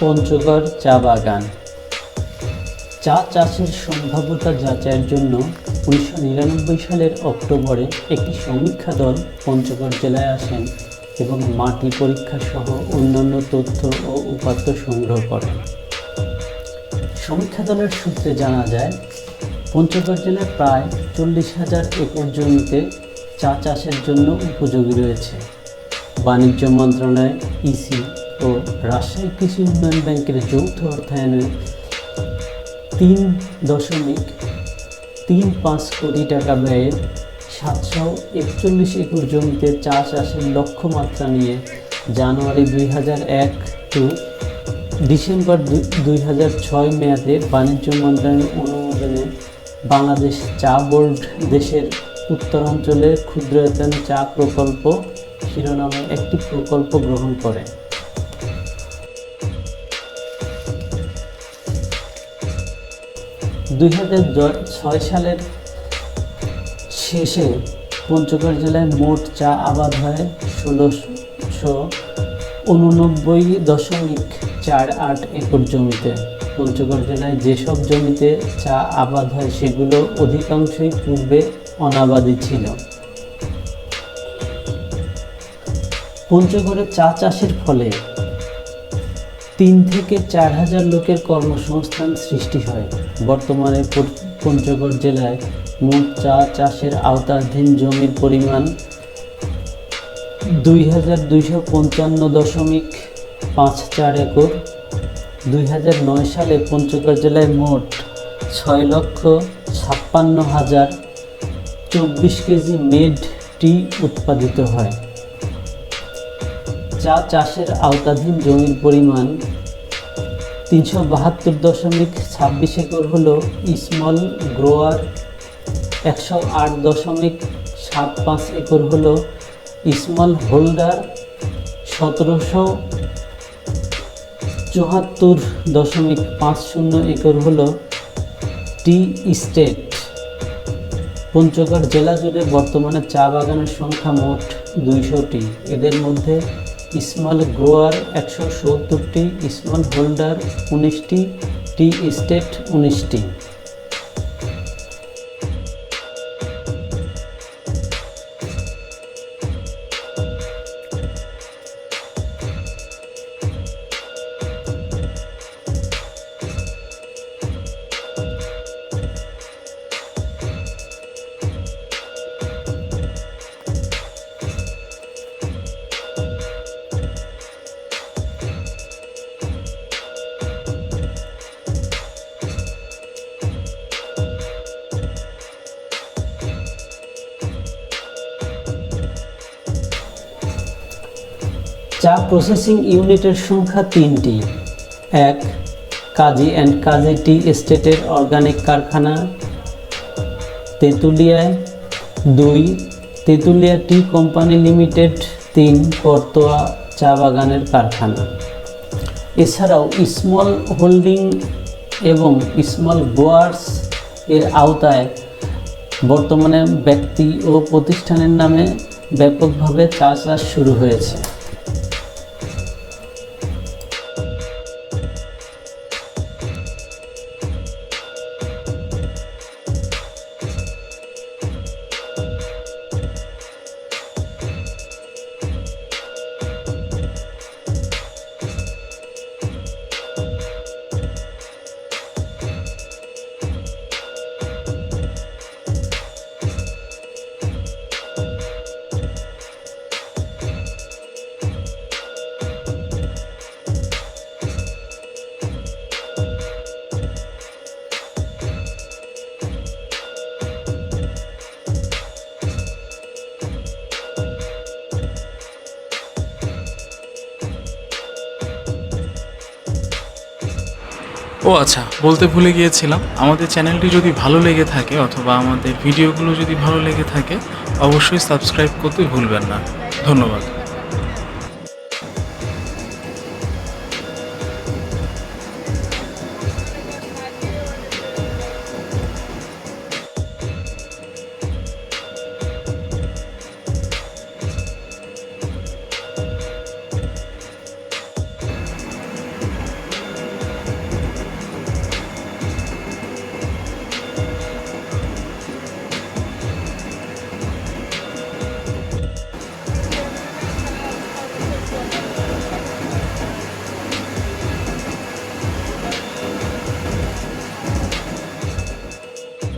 পঞ্চগড় চা বাগান। চা চাষের সম্ভাব্যতা যাচাইয়ের জন্য উনিশশো নিরানব্বই সালের অক্টোবরে একটি সমীক্ষা দল পঞ্চগড় জেলায় আসেন এবং মাটি পরীক্ষা সহ অন্যান্য তথ্য ও উপাত্ত সংগ্রহ করেন। সমীক্ষা দলের সূত্রে জানা যায়, পঞ্চগড় জেলায় প্রায় চল্লিশ হাজার একর জমিতে চা চাষের জন্য উপযোগী রয়েছে। বাণিজ্য মন্ত্রণালয়, ইসি ও রাজশাহী কৃষি উন্নয়ন ব্যাংকের যৌথ অর্থায়নে তিন দশমিক তিন পাঁচ কোটি টাকা ব্যয়ের সাতশো একচল্লিশ একর জমিতে চা চাষের লক্ষ্যমাত্রা নিয়ে জানুয়ারি দুই হাজার এক টু ডিসেম্বর দুই হাজার ছয় মেয়াদে বাণিজ্য মন্ত্রণালয়ের অনুমোদনে বাংলাদেশ চা বোর্ড দেশের উত্তরাঞ্চলের ক্ষুদ্রায়তন চা প্রকল্প শিরোনামে একটি প্রকল্প গ্রহণ করে। দুই ছয় সালের শেষে পঞ্চগড় জেলায় মোট চা আবাদ হয় ষোলোশো উননব্বই দশমিক চার আট একর জমিতে। পঞ্চগড় জেলায় যেসব জমিতে চা আবাদ হয়, সেগুলো অধিকাংশই পূর্বে অনাবাদী ছিল। পঞ্চগড়ে চা চাষের ফলে তিন থেকে চার হাজার লোকের কর্মসংস্থান সৃষ্টি হয়। বর্তমানে পঞ্চগড় জেলায় মোট চা চাষের আওতাধীন জমির পরিমাণ দুই হাজার দুইশো পঞ্চান্ন দশমিক পাঁচ চার একর। দুই হাজার নয় সালে পঞ্চগড় জেলায় মোট ছয় লক্ষ ছাপ্পান্ন হাজার চব্বিশ কেজি মেড টি উৎপাদিত হয়। চা চাষের আওতাধীন জমির পরিমাণ তিনশো বাহাত্তর দশমিক ছাব্বিশ একর হল স্মল গ্রোয়ার। একশো আট দশমিক সাত পাঁচ একর হল স্মল হোল্ডার। সতেরোশো চুয়াত্তর দশমিক পাঁচ শূন্য একর হল টি স্টেট। পঞ্চগড় জেলা জুড়ে বর্তমানে চা বাগানের সংখ্যা মোট দুইশোটি। এদের মধ্যে স্মল গ্রোয়ার একশো সত্তরটি স্মল হোল্ডার উনিশটি টি স্টেট উনিশটি। চা প্রসেসিং ইউনিটের সংখ্যা তিনটি। এক, কাজী অ্যান্ড কাজী টি এস্টেটের অর্গানিক কারখানা, তেঁতুলিয়ায় দুই, তেঁতুলিয়া টি কোম্পানি লিমিটেড তিন, করতোয়া চা বাগানের কারখানা। এছাড়াও স্মল হোল্ডিং এবং স্মল গোয়ার্স এর আওতায় বর্তমানে ব্যক্তি ও প্রতিষ্ঠানের নামে ব্যাপকভাবে চা চাষ শুরু হয়েছে। ও আচ্ছা বলতে ভুলে গিয়েছিলাম, আমাদের চ্যানেলটি যদি ভালো লেগে থাকে অথবা আমাদের ভিডিওগুলো যদি ভালো লেগে থাকে, অবশ্যই সাবস্ক্রাইব করতে ভুলবেন না। ধন্যবাদ।